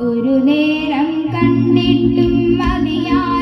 ഒരു നേരം കണ്ടിട്ടും മതിയാ